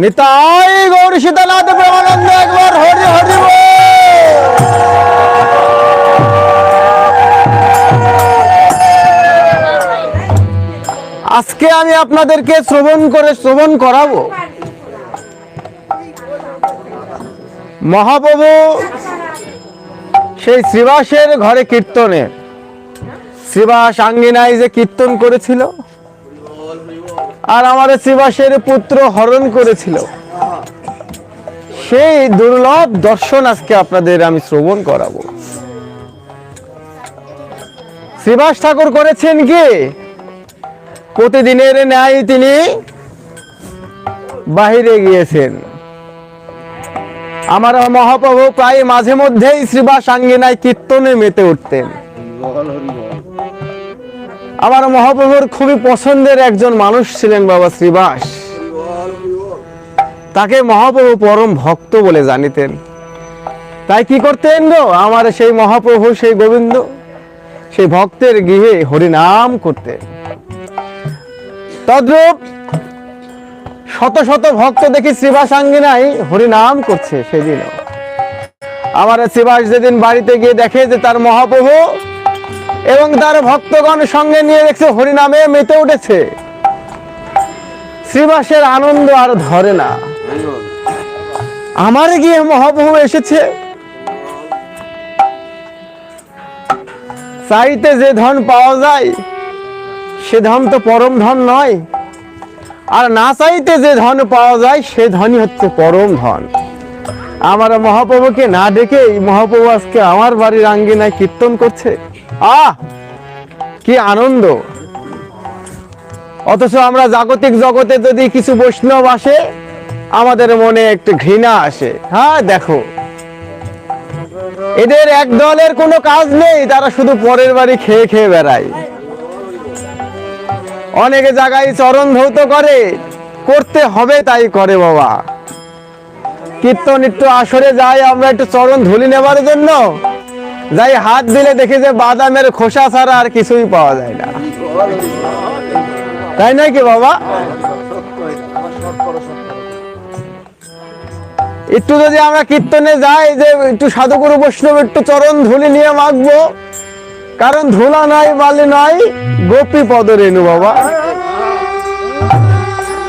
নিতাই গৌর সীতানাথ প্রেমানন্দ, একবার হরি হরি আজকে আমি আপনাদেরকে শ্রবণ করে, শ্রবণ করাবো। মহাপ্রভু সেই শ্রীবাসের ঘরে কীর্তনে। শ্রীবাস আঙ্গিনায় যে কীর্তন করেছিল আর আমার শ্রীবাসের পুত্র হরণ করেছিল। সেই দুর্লভ দর্শন আজকে আপনাদের আমি শ্রবণ করাবো। শ্রীবাস ঠাকুর করেছেন কি? প্রতিদিনের ন্যায় তিনি বাহিরে গিয়েছেন। আমার মহাপ্রভু প্রায় মাঝে মধ্যেই শ্রীবাস আঙ্গিনায় কীর্তনে মেতে উঠতেন। আমার মহাপ্রভুর খুবই পছন্দের একজন মানুষ ছিলেন বাবা শ্রীবাস। তাকে মহাপ্রভু পরম ভক্ত বলে জানিতেন। তাই কি করতেন গো? আমার সেই মহাপ্রভু, সেই গোবিন্দ, সেই ভক্তের গৃহে হরিনাম করতেন। তদ্রূপ শত শত ভক্ত দেখি শ্রীবাস আঙ্গিনায় হরিনাম করছে সেদিনও। আমার শ্রীবাস যেদিন বাড়িতে গিয়ে দেখে যে তার মহাপ্রভু এবং তার ভক্তগণ সঙ্গে নিয়ে দেখছে হরিনামে মেতে উঠেছে। শ্রীবাসের আনন্দ আর ধরে না। আমার গিয়ে মহাপ্রভু এসেছে। চাইতে যে ধন পাওয়া যায়, সে ধন তো পরম ধন নয়। আর না চাইতে যে ধন পাওয়া যায়, সে ধনই হচ্ছে পরম ধন। আমার মহাপ্রভুকে না ডেকে মহাপ্রভু আজকে আমার বাড়ির আঙ্গিনায় কীর্তন করছে। আহ! কি আনন্দ। অথচ আমরা জাগতিক জগতে যদি কিছু বৈষ্ণব আসে, আমাদের মনে একটু ঘৃণা আসে। হ্যাঁ দেখো। এদের এক দলের কোনো কাজ নেই, তারা শুধু পরের বাড়ি খেয়ে খেয়ে বেড়ায়। অনেকে জায়গায় চরণ ধৌত করে, করতে হবে তাই করে বাবা। কীর্তন একটু আসরে যাই, আমরা একটু চরণ ধুলি নেবার জন্য। যাই হাত দিলে দেখি যে বাদামের খোসা ছাড়া আর কিছুই পাওয়া যায় না। তাই নয় কি বাবা? একটু যদি আমরা কীর্তনে যাই, যে একটু সাধুগুরু বৈষ্ণব একটু চরণ ধুলি নিয়ে মাখবো কারণ ধুলা নাই, বালি নাই, গোপী পদ রেণু বাবা।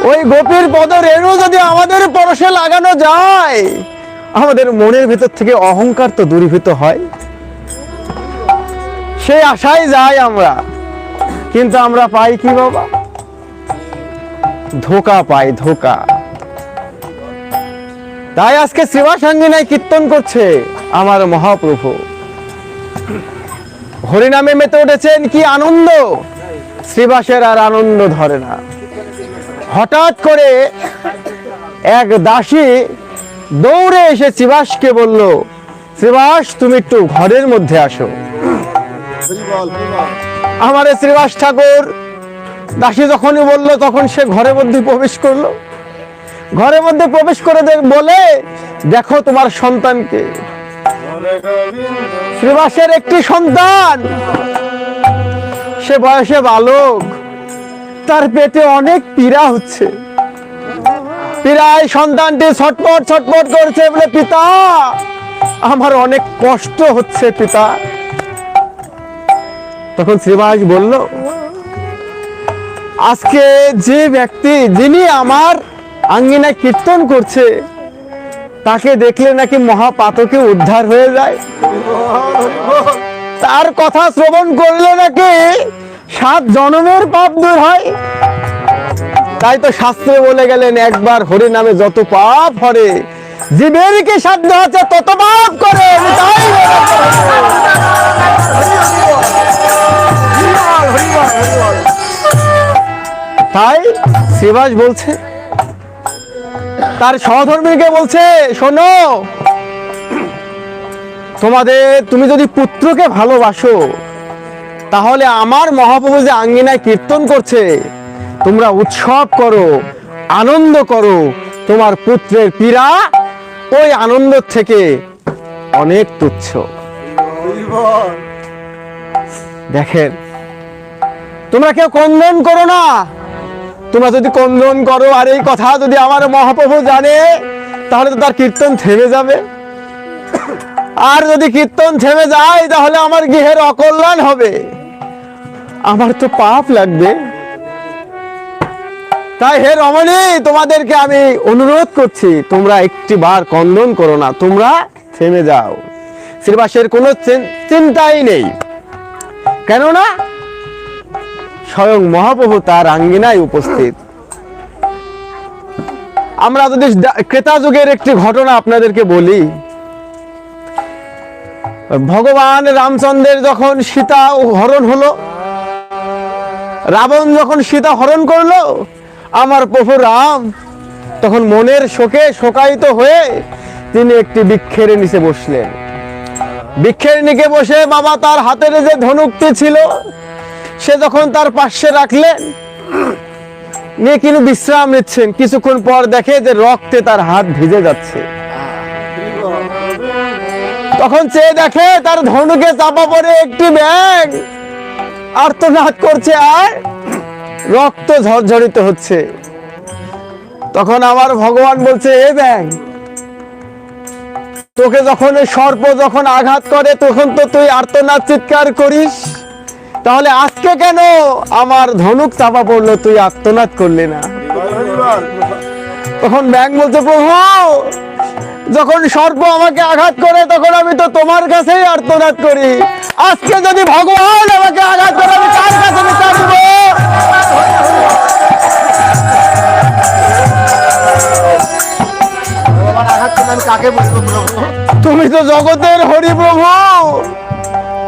ওই গোপীর পদ রেণু যদি আমাদের পরশে লাগানো যায়, আমাদের মনের ভিতর থেকে অহংকার তো দূরীভূত হয়। সেই আশায় যাই আমরা, কিন্তু আমরা পাই কি বাবা? ধোকা পাই ধোকা। তাই আজকে শ্রীবাসাঙ্গিনায় কীর্তন করছে আমার মহাপ্রভু। হরিনামে মেতে উঠেছেন, কি আনন্দ! শ্রীবাসের আর আনন্দ ধরে না। হঠাৎ করে এক দাসী দৌড়ে এসে শ্রীবাসকে বলল, শ্রীবাস, তুমি একটু ঘরের মধ্যে আসো। আমার শ্রীবাস ঠাকুর, দাসী যখনই বলল, তখন সে ঘরের মধ্যে প্রবেশ করল। ঘরের মধ্যে প্রবেশ করে বলে, দেখো তোমার সন্তানকে শ্রীবাসের একটি সন্তান। সে বয়সে বালক। তার পেটে অনেক পীড়া হচ্ছে। পীড়ায় সন্তানটি ছটপট ছটপট করছে বলে, পিতা, আমার অনেক কষ্ট হচ্ছে, পিতা। তখন শ্রীবাস বলল, আজকে যে ব্যক্তি যিনি আমার আঙ্গিনায় কীর্তন করছে, তাকে দেখলে নাকি মহাপাতকে উদ্ধার হয়ে যায়। তার কথা শ্রবণ করলে নাকি সাত জনমের পাপ দূর হয়। তাই তো শাস্ত্রে বলে গেলেন, একবার হরি নামে যত পাপ হরে, জীবের কি সাধ্য আছে তত পাপ করে, তাই তাই শ্রীবাস বলছে, তার সহধর্মীকে বলছে, শোনো, তোমাদের, তুমি যদি পুত্রকে ভালোবাসো তাহলে আমার মহাপ্রভু যে আঙ্গিনায় কীর্তন করছে, তোমরা উৎসব করো, আনন্দ করো, তোমার পুত্রের পীড়া ওই আনন্দ থেকে অনেক তুচ্ছ। দেখেন, তোমরা কেউ কন্দন করো না। তোমরা যদি কন্দন করো আর এই কথা যদি আমার মহাপ্রভু জানে, তাহলে তো তার কীর্তন থেমে যাবে। আর যদি কীর্তন থেমে যায়, তাহলে আমার গৃহের অকল্যাণ হবে। আমার তো পাপ লাগবে। তাই হে রমণী, তোমাদেরকে আমি অনুরোধ করছি, তোমরা একটি বার কন্দন করো না, তোমরা থেমে যাও। শ্রীবাসের কোনো চিন্তাই নেই। কেননা, স্বয়ং মহাপ্রভু তার আঙ্গিনায় উপস্থিত। আমরা যদি ক্রেতা যুগের একটি ঘটনা আপনাদেরকে বলি, ভগবান রামচন্দ্রের যখন সীতা হরণ হলো রাবণ যখন সীতা হরণ করল, আমার প্রভু রাম, তখন মনের শোকে শোকায়িত হয়ে তিনি একটি বৃক্ষের নিচে বসলেন। বৃক্ষের নিচে বসে বাবা তার হাতের যে ধনুকটি ছিল, সে যখন তার পাশে রাখলেন, নিয়ে কিন্তু বিশ্রাম নিচ্ছেন। কিছুক্ষণ পর দেখে যে রক্তে তার হাত ভিজে যাচ্ছে। তখন চেয়ে দেখে তার ধনুকে চাপা পড়ে একটি ব্যাগ আর্তনাদ করছে আর রক্ত ঝরঝরিত হচ্ছে। তখন আমার ভগবান বলছে, এ ব্যাগ তোকে যখন সর্প যখন আঘাত করে, তখন তো তুই আর্তনাদ চিৎকার করিস। তাহলে আজকে কেন আমার ধনুক চাপা পড়ল, তুই আর্তনাদ করলি না? তখন ব্যাং বলছে, প্রভু যখন সর্প আমাকে আঘাত করে, তখন আমি তো তোমার কাছেই আর্তনাদ করি। আজকে যদি ভগবান আমাকে আঘাত করে, আমি কার কাছে তুমি তো জগতের হরি প্রভু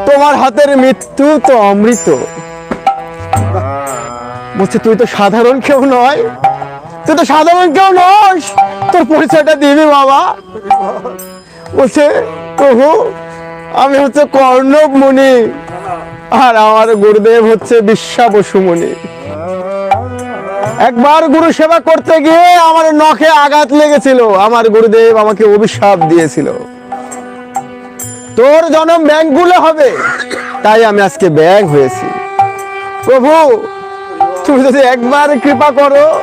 তোমার হাতের মৃত্যু তো অমৃত। বলছে, তুই তো সাধারণ কেউ নয়। তুই তো সাধারণ কেউ নস। তোর পরিচয়টা দিবি বাবা। বলছে, প্রভু, আমি হচ্ছে কর্ণব মুনি। আর আমার গুরুদেব হচ্ছে বিশ্বা বসু মুনি। একবার গুরু সেবা করতে গিয়ে আমার নখে আঘাত লেগেছিল। আমার গুরুদেব আমাকে অভিশাপ দিয়েছিল। তোর জন্ম ব্যাংকগুলো হবে। তাই আমি আজকে ব্যাং হয়েছি। প্রভু, তুমি যদি একবার কৃপা করো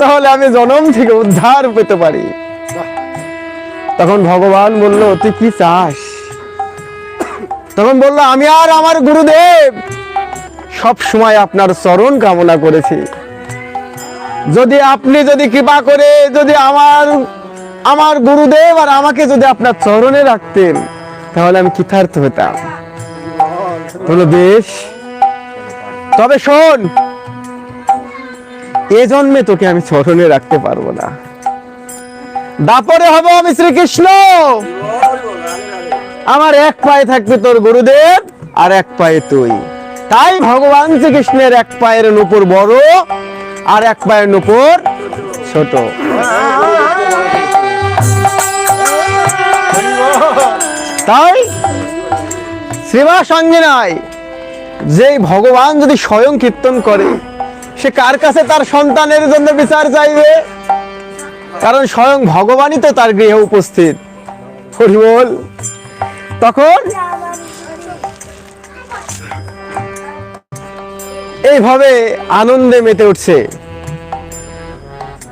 তাহলে আমি জনম থেকে উদ্ধার পেতে পারি। তখন ভগবান বলল, তুই কি চাস? তখন বলল, আমি আর আমার গুরুদেব সব সময় আপনার চরণ কামনা করেছি। যদি আপনি যদি কৃপা করে যদি আমার আমার গুরুদেব আর আমাকে যদি আপনার চরণে রাখতেন, তাহলে আমি কৃতার্থ হতাম। বেশ। তবে শোন এ জন্মে তোকে আমি চরণে রাখতে পারব না। দাপরে হব আমি শ্রীকৃষ্ণ! আমার এক পায়ে থাকবে তোর গুরুদেব, আর এক পায়ে তুই। তাই ভগবান শ্রীকৃষ্ণের এক পায়ের নুপুর বড়, আর এক পায়ের নুপুর ছোট। তাই শ্রীবাস সঙ্গে নাই, যেই ভগবান যদি স্বয়ং কীর্তন করে সে কার কাছে তার সন্তানের জন্য বিচার চাইবে? কারণ স্বয়ং ভগবানই তো তার গৃহে উপস্থিত। হরিবল তখন এইভাবে আনন্দে মেতে উঠছে।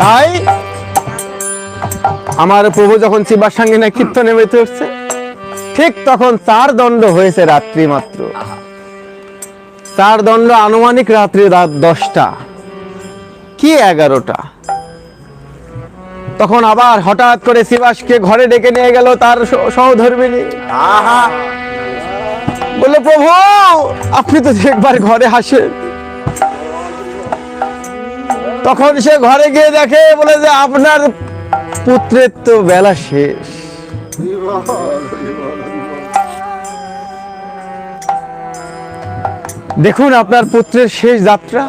তাই আমার প্রভু যখন শিবার সঙ্গে না কীর্তনে মেতে উঠছে ঠিক তখন চার দণ্ড হয়েছে রাত্রি মাত্র চার দণ্ড আনুমানিক রাত্রি রাত দশটা। কি এগারোটা? তখন আবার হঠাৎ করে শিবাসকে ঘরে ডেকে নিয়ে গেল তার সহধর্মিনী। বলল প্রভু আপনি তো একবার ঘরে আসেন। তখন সে ঘরে গিয়ে দেখে বলে যে আপনার পুত্রের তো বেলা শেষ। দেখুন আপনার পুত্রের শেষ যাত্রা।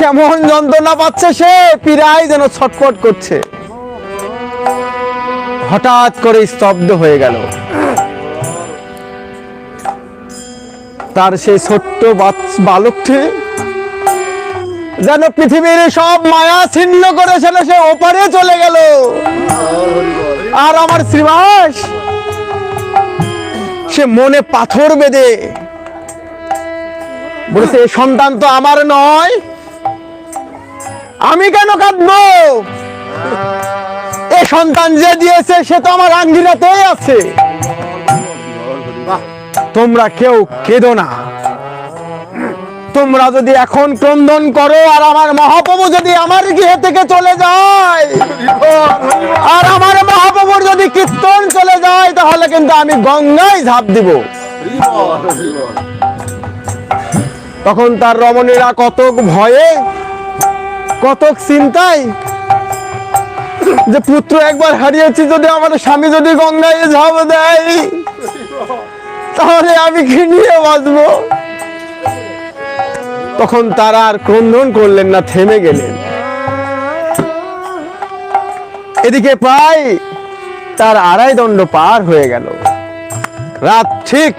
কেমন যন্ত্রণা পাচ্ছে সে? পীড়ায় যেন ছটফট করছে। হঠাৎ করে স্তব্ধ হয়ে গেল। তার সেই ছোট্ট বালকটি যেন পৃথিবীর সব মায়া ছিন্ন করে ছিল সে ওপারে চলে গেল। আর আমার শ্রীবাস, সে মনে পাথর বেঁধে বলেছে সন্তান তো আমার নয় আমি কেন কাঁদবো? এ সন্তান যে দিয়েছে, সে তো আমার আঙ্গিনাতেই আছে। তোমরা কেউ কেঁদো না। তোমরা যদি এখন ক্রন্দন করো, আর আমার মহাপ্রভু যদি আমার গৃহে থেকে চলে যায়, আর আমার মহাপ্রভুর যদি কীর্তন চলে যায়, তাহলে কিন্তু আমি গঙ্গায় ঝাঁপ দিব। তখন তার রমণীরা কতক ভয়ে কতক চিন্তায় যে পুত্র একবার হারিয়েছি যদি আমার স্বামী যদি গঙ্গায় ঝাঁপ দেয়, তাহলে আমি কি নিয়ে বাঁচবো? তখন তারা আর ক্রন্দন করলেন না, থেমে গেলেন। এদিকে প্রায় তার আড়াই দণ্ড পার হয়ে গেল। রাত ঠিক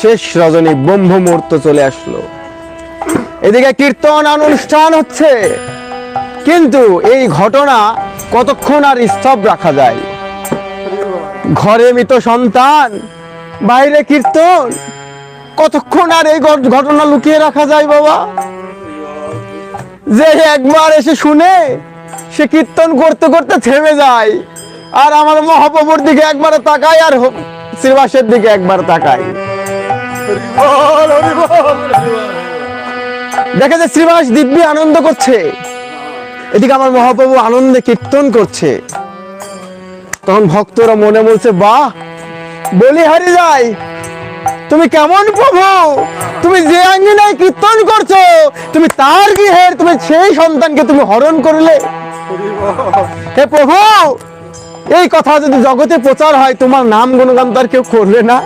শেষ রজনী ব্রহ্ম মুহূর্ত চলে আসলো। এদিকে কীর্তন অনুষ্ঠান হচ্ছে। কিন্তু এই ঘটনা কতক্ষণ আর স্তব রাখা যায়? ঘরে মৃত সন্তান বাইরে কীর্তন কতক্ষণ আর এই ঘটনা লুকিয়ে রাখা যায় বাবা? যে একবার এসে শুনে সে কীর্তন করতে করতে থেমে যায় আর আমার মহাপ্রভুর দিকে একবার তাকায় আর শ্রীবাসের দিকে একবার তাকায়। দেখে যে শ্রীবাস দিব্যি আনন্দ করছে। এদিকে আমার মহাপ্রভু আনন্দে কীর্তন করছে। তখন ভক্তরা মনে বলছে, বাহ! বলি হারি যায় তুমি কেমন প্রভু? তুমি যে আঙ্গিনায় কীর্তন করছ, তুমি তার গৃহের, তুমি সেই সন্তানকে তুমি হরণ করলে? হে প্রভু, এই কথা যদি জগতে প্রচার হয়, তোমার নাম গুণগান তো আর কেউ করবে না।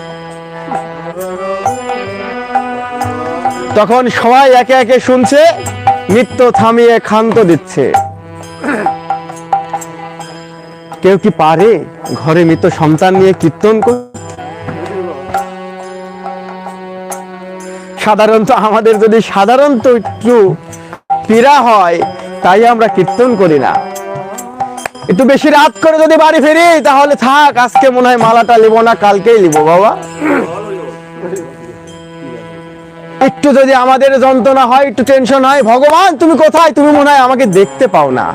তখন সবাই একে একে শুনছে। নৃত্য থামিয়ে ক্ষান্ত দিচ্ছে। কেউ কি পারে ঘরে মৃত সন্তান নিয়ে কীর্তন করতে সাধারণত আমাদের যদি সাধারণত একটু পীড়া হয়, তাই আমরা কীর্তন করি না। একটু বেশি রাত করে যদি বাড়ি ফিরি, তাহলে থাক, আজকে মনে হয় মালাটা নিব না, কালকেই নিব, বাবা। একটু যদি আমাদের যন্ত্রণা হয়, একটু টেনশন হয়, ভগবান, তুমি কোথায়? তুমি মনে হয় আমাকে দেখতে পাও না।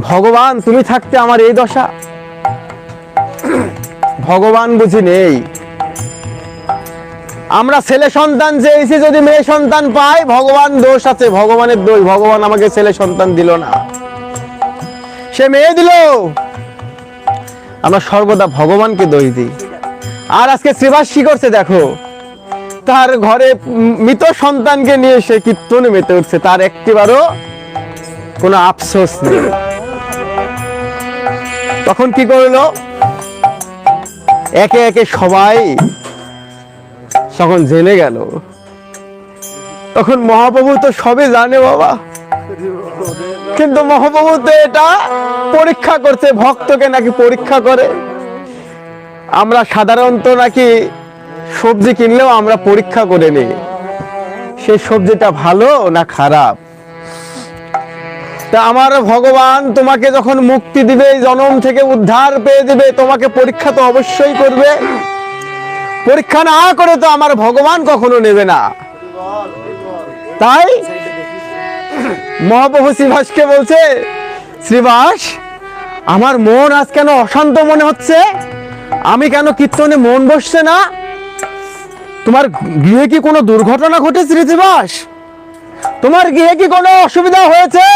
ভগবান, তুমি থাকতে আমার এই দশা। ভগবান বুঝি নেই। আমরা ছেলে সন্তান চেয়েছি যদি মেয়ে সন্তান পাই ভগবান দোষ আছে, ভগবানের দোষ, ভগবান আমাকে ছেলে সন্তান দিল না। সে মেয়ে দিল। আমরা সর্বদা ভগবানকে দোষ দিই। আর আজকে শ্রীবাস কি করছে দেখো? তার ঘরে মৃত সন্তানকে নিয়ে সে কীর্তনে মেতে উঠছে। তার একটিবারও কোনো আফসোস নেই। তখন কি করল? একে একে সবাই তখন জেনে গেল। তখন মহাপ্রভু তো সবে জানে বাবা। কিন্তু মহাপ্রভু তো এটা পরীক্ষা করছে, ভক্তকে নাকি পরীক্ষা করে। আমরা সাধারণত নাকি সবজি কিনলেও আমরা পরীক্ষা করে নিই। সেই সবজিটা ভালো না খারাপ? তা আমার ভগবান তোমাকে যখন মুক্তি দিবে এই জনম থেকে উদ্ধার পেয়ে দিবে তোমাকে পরীক্ষা তো অবশ্যই করবে। পরীক্ষা না করে তো আমার ভগবান কখনো নেবে না। তাই মহাপ্রভু শ্রীবাসকে বলছে শ্রীবাস আমার মন আজ কেন অশান্ত মনে হচ্ছে? আমি কেন কীর্তনে মন বসছে না? তোমার গৃহে কি কোনো দুর্ঘটনা ঘটেছে শ্রীবাস তোমার গৃহে কি কোনো অসুবিধা হয়েছে?